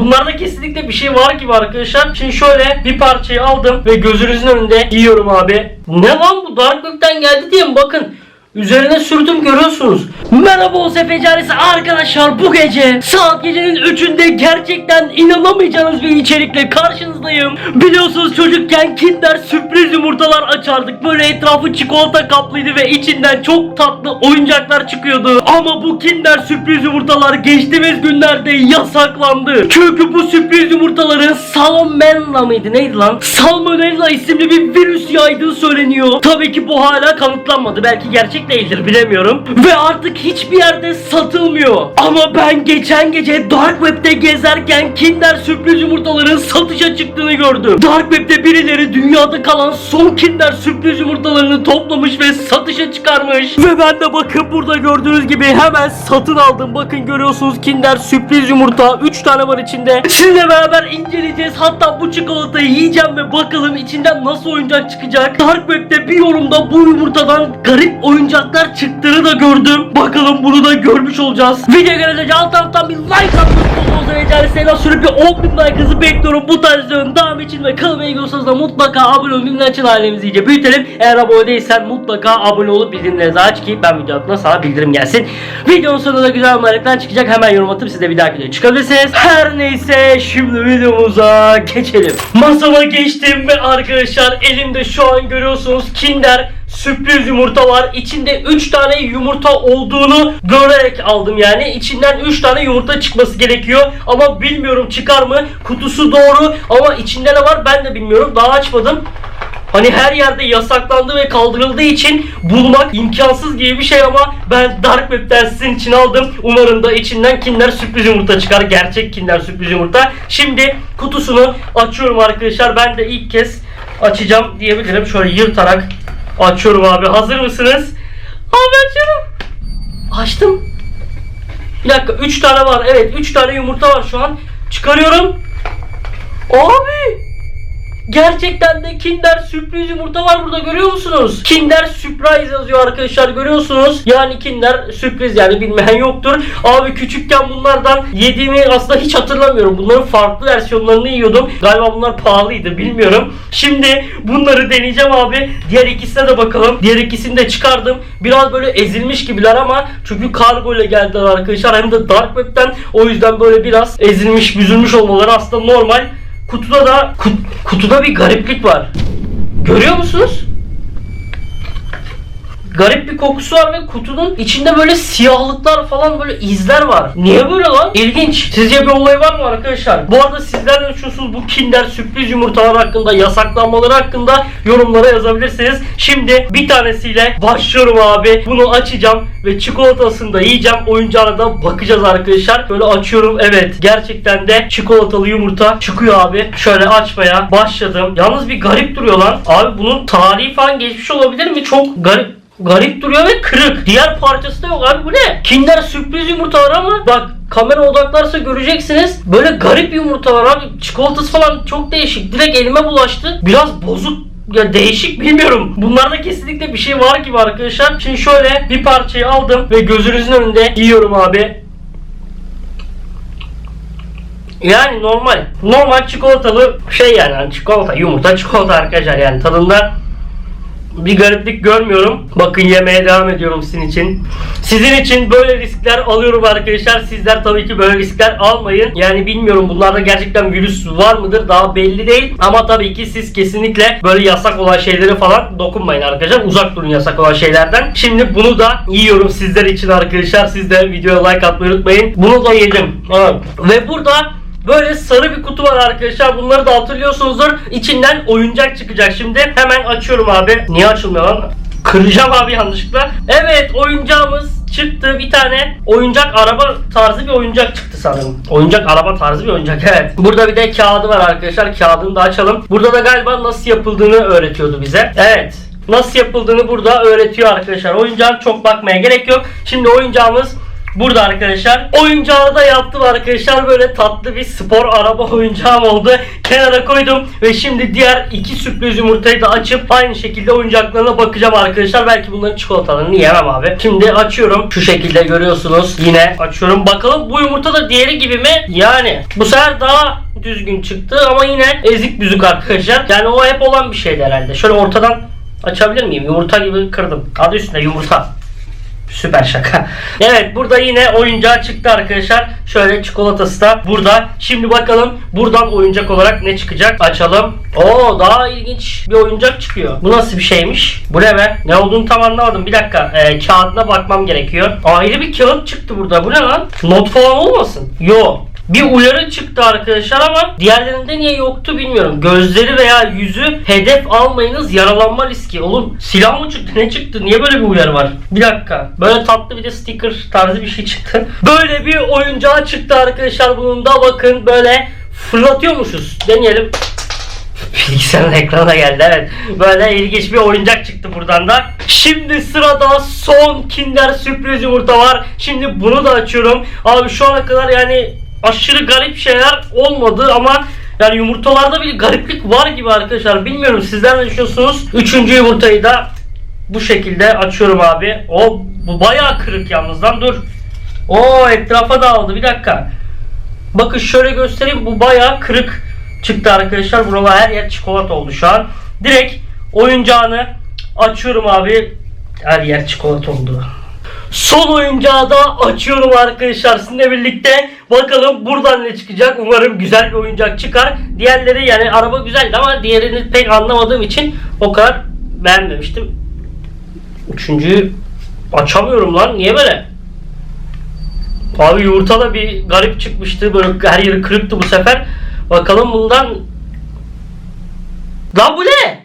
Bunlarda kesinlikle bir şey var gibi arkadaşlar. Şimdi şöyle bir parçayı aldım ve gözünüzün önünde yiyorum abi. Ne lan bu Dark geldi diye mi? Bakın. Üzerine sürdüm görüyorsunuz. Merhaba OSP Carisi arkadaşlar bu gece saat gecenin 3'ünde gerçekten inanamayacağınız bir içerikle karşınızdayım. Biliyorsunuz çocukken Kinder sürpriz yumurtalar açardık. Böyle etrafı çikolata kaplıydı ve içinden çok tatlı oyuncaklar çıkıyordu. Ama bu Kinder sürpriz yumurtalar geçtiğimiz günlerde yasaklandı. Çünkü bu sürpriz yumurtaların Salmonella mıydı neydi lan? Salmonella isimli bir virüs yaydığı söyleniyor. Tabii ki bu hala kanıtlanmadı. Belki gerçek değildir bilemiyorum. Ve artık hiçbir yerde satılmıyor. Ama ben geçen gece Dark Web'de gezerken Kinder sürpriz yumurtaların satışa çıktığını gördüm. Dark Web'de birileri dünyada kalan son Kinder sürpriz yumurtalarını toplamış ve satışa çıkarmış. Ve ben de bakın burada gördüğünüz gibi hemen satın aldım. Bakın görüyorsunuz Kinder sürpriz yumurta 3 tane var içinde. Sizinle beraber inceleyeceğiz. Hatta bu çikolatayı yiyeceğim ve bakalım içinden nasıl oyuncak çıkacak. Dark Web'de bir yorumda bu yumurtadan garip oyuncaklar çıktığını da gördüm. Bakalım bunu da görmüş olacağız. Video gelince alt taraftan bir like atmanızı olacağını selam sürüp bir 10 bin like hızı bekliyorum. Bu tarz videonun devamı için ve kanalıma olsanız da mutlaka abone olun. Bildirimleri açın ailemizi iyice büyütelim. Eğer abone değilsen mutlaka abone olup bildirimleri aç ki ben video attığımda sana bildirim gelsin. Videonun sonunda da güzel maliyetler çıkacak. Hemen yorum atıp siz de bir dahaki videoya çıkabilirsiniz. Her neyse şimdi videomuza geçelim. Masama geçtim ve arkadaşlar elimde şu an görüyorsunuz Kinder sürpriz yumurta var. İçinde 3 tane yumurta olduğunu görerek aldım yani. İçinden 3 tane yumurta çıkması gerekiyor. Ama bilmiyorum çıkar mı? Kutusu doğru ama içinde ne var ben de bilmiyorum. Daha açmadım. Hani her yerde yasaklandı ve kaldırıldığı için bulmak imkansız gibi bir şey ama ben Dark Web'den sizin için aldım. Umarım da içinden Kinder sürpriz yumurta çıkar. Gerçek Kinder sürpriz yumurta. Şimdi kutusunu açıyorum arkadaşlar. Ben de ilk kez açacağım diyebilirim. Şöyle yırtarak açıyorum abi. Hazır mısınız? Abi açıyorum. Açtım. Bir dakika 3 tane var. Evet 3 tane yumurta var şu an. Çıkarıyorum. Abi Gerçekten de Kinder sürpriz yumurta var burada görüyor musunuz? Kinder Surprise yazıyor arkadaşlar görüyorsunuz. Yani Kinder sürpriz yani bilmeyen yoktur. Abi küçükken bunlardan yediğimi aslında hiç hatırlamıyorum. Bunların farklı versiyonlarını yiyordum. Galiba bunlar pahalıydı bilmiyorum. Şimdi bunları deneyeceğim abi. Diğer ikisine de bakalım. Diğer ikisini de çıkardım. Biraz böyle ezilmiş gibiler ama çünkü kargo ile geldiler arkadaşlar. Hem de Dark Web'den o yüzden böyle biraz ezilmiş, büzülmüş olmaları aslında normal. Kutuda da kut- kutuda bir gariplik var. Görüyor musunuz? Garip bir kokusu var ve kutunun içinde böyle siyahlıklar falan böyle izler var. Niye böyle lan? İlginç. Sizce bir olay var mı arkadaşlar? Bu arada sizler ne düşünüyorsunuz bu Kinder sürpriz yumurtalar hakkında, yasaklanmaları hakkında yorumlara yazabilirsiniz. Şimdi bir tanesiyle başlıyorum abi. Bunu açacağım ve çikolatasını da yiyeceğim. Oyuncağına da bakacağız arkadaşlar. Böyle açıyorum. Evet. Gerçekten de çikolatalı yumurta çıkıyor abi. Şöyle açmaya başladım. Yalnız bir garip duruyor lan. Abi bunun tarihi falan geçmiş olabilir mi? Çok garip garip duruyor ve kırık. Diğer parçası da yok abi bu ne? Kinder sürpriz yumurtalar ama bak kamera odaklarsa göreceksiniz. Böyle garip yumurtalar abi. Çikolatası falan çok değişik. Direkt elime bulaştı. Biraz bozuk ya değişik bilmiyorum. Bunlarda kesinlikle bir şey var gibi arkadaşlar. Şimdi şöyle bir parçayı aldım ve gözünüzün önünde yiyorum abi. Yani normal. Normal çikolatalı şey yani. Çikolata, yumurta, çikolata arkadaşlar yani tadında bir gariplik görmüyorum. Bakın yemeye devam ediyorum sizin için. Sizin için böyle riskler alıyorum arkadaşlar. Sizler tabii ki böyle riskler almayın. Yani bilmiyorum bunlarda gerçekten virüs var mıdır daha belli değil. Ama tabii ki siz kesinlikle böyle yasak olan şeylere falan dokunmayın arkadaşlar. Uzak durun yasak olan şeylerden. Şimdi bunu da yiyorum sizler için arkadaşlar. Siz de videoya like atmayı unutmayın. Bunu da yedim. Evet. Ve burada Böyle sarı bir kutu var arkadaşlar. Bunları da hatırlıyorsunuzdur. İçinden oyuncak çıkacak şimdi. Hemen açıyorum abi. Niye açılmıyor lan? Kıracağım abi yanlışlıkla. Evet oyuncağımız çıktı. Bir tane oyuncak araba tarzı bir oyuncak çıktı sanırım. Oyuncak araba tarzı bir oyuncak evet. Burada bir de kağıdı var arkadaşlar. Kağıdını da açalım. Burada da galiba nasıl yapıldığını öğretiyordu bize. Evet. Nasıl yapıldığını burada öğretiyor arkadaşlar. Oyuncağın çok bakmaya gerek yok. Şimdi oyuncağımız Burada arkadaşlar oyuncağı da yaptım arkadaşlar. Böyle tatlı bir spor araba oyuncağım oldu. Kenara koydum ve şimdi diğer iki sürpriz yumurtayı da açıp aynı şekilde oyuncaklarına bakacağım arkadaşlar. Belki bunların çikolatalarını yemem abi. Şimdi açıyorum. Şu şekilde görüyorsunuz yine. Açıyorum. Bakalım bu yumurta da diğeri gibi mi? Yani. Bu sefer daha düzgün çıktı ama yine ezik büzük arkadaşlar. Yani o hep olan bir şeydi herhalde. Şöyle ortadan açabilir miyim? Yumurta gibi kırdım. Adı üstünde yumurta Süper şaka. Evet burada yine oyuncağı çıktı arkadaşlar. Şöyle çikolatası da burada. Şimdi bakalım buradan oyuncak olarak ne çıkacak? Açalım. Oo daha ilginç bir oyuncak çıkıyor. Bu nasıl bir şeymiş? Bu ne be? Ne olduğunu tam anlamadım. Bir dakika. Ee, kağıdına bakmam gerekiyor. Ayrı bir kağıt çıktı burada. Bu ne lan? Not falan olmasın? Yo. Bir uyarı çıktı arkadaşlar ama diğerlerinde niye yoktu bilmiyorum. Gözleri veya yüzü hedef almayınız yaralanma riski. Oğlum silah mı çıktı ne çıktı niye böyle bir uyarı var? Bir dakika böyle tatlı bir de sticker tarzı bir şey çıktı. Böyle bir oyuncağı çıktı arkadaşlar bunun da bakın böyle fırlatıyormuşuz. Deneyelim. Bilgisayarın ekrana geldi evet. Böyle ilginç bir oyuncak çıktı buradan da. Şimdi sırada son Kinder sürpriz yumurta var. Şimdi bunu da açıyorum. Abi şu ana kadar yani aşırı garip şeyler olmadı ama yani yumurtalarda bir gariplik var gibi arkadaşlar. Bilmiyorum sizler ne düşünüyorsunuz? Üçüncü yumurtayı da bu şekilde açıyorum abi. O bu bayağı kırık yalnız lan dur. O etrafa dağıldı bir dakika. Bakın şöyle göstereyim bu bayağı kırık çıktı arkadaşlar. Buralar her yer çikolata oldu şu an. Direkt oyuncağını açıyorum abi. Her yer çikolata oldu. Son oyuncağı da açıyorum arkadaşlar sizinle birlikte. Bakalım buradan ne çıkacak. Umarım güzel bir oyuncak çıkar. Diğerleri yani araba güzeldi ama diğerini pek anlamadığım için o kadar beğenmemiştim. Üçüncüyü açamıyorum lan. Niye böyle? Abi yumurta da bir garip çıkmıştı. Böyle her yeri kırıktı bu sefer. Bakalım bundan... Lan bu ne?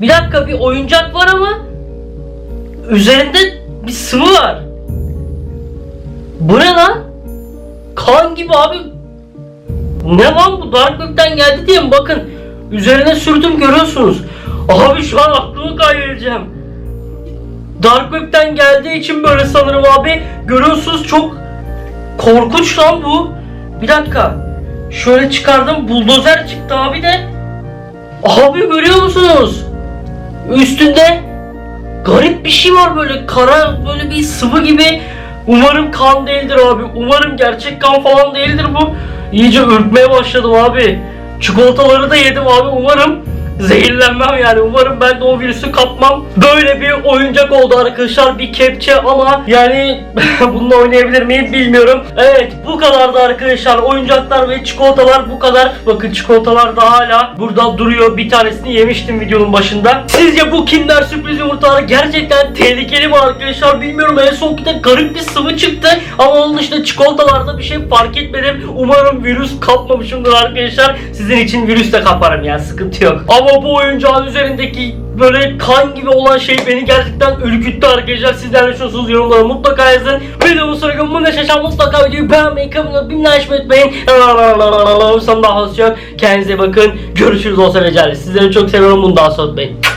Bir dakika bir oyuncak var ama üzerinde bir sıvı var. Bu ne lan? Kan gibi abi. Ne lan bu Dark geldi diye mi? Bakın üzerine sürdüm görüyorsunuz. Abi şu an aklımı kaybedeceğim. Dark Web'den geldiği için böyle sanırım abi. Görüyorsunuz çok korkunç lan bu. Bir dakika. Şöyle çıkardım buldozer çıktı abi de. Abi görüyor musunuz? Üstünde garip bir şey var böyle kara böyle bir sıvı gibi. Umarım kan değildir abi. Umarım gerçek kan falan değildir bu. İyice ürkmeye başladım abi. Çikolataları da yedim abi. Umarım zehirlenmem yani. Umarım ben de o virüsü kapmam. Böyle bir oyuncak oldu arkadaşlar. Bir kepçe ama yani bununla oynayabilir miyim bilmiyorum. Evet bu kadardı arkadaşlar. Oyuncaklar ve çikolatalar bu kadar. Bakın çikolatalar da hala burada duruyor. Bir tanesini yemiştim videonun başında. Sizce bu Kinder sürpriz yumurtalar gerçekten tehlikeli mi arkadaşlar bilmiyorum. En son de garip bir sıvı çıktı. Ama onun dışında çikolatalarda bir şey fark etmedim. Umarım virüs kapmamışımdır arkadaşlar. Sizin için virüs de kaparım ya sıkıntı yok. Ama bu oyuncağın üzerindeki böyle kan gibi olan şey beni gerçekten ürküttü arkadaşlar. Sizler ne düşünüyorsunuz yorumlara mutlaka yazın. Videomu sonraki bu neşeşen mutlaka videoyu beğenmeyi, kanalımda binle açmayı unutmayın. Son daha hoşçakalın. Kendinize bakın. Görüşürüz olsa ve Sizleri çok seviyorum. Bunu sonra unutmayın.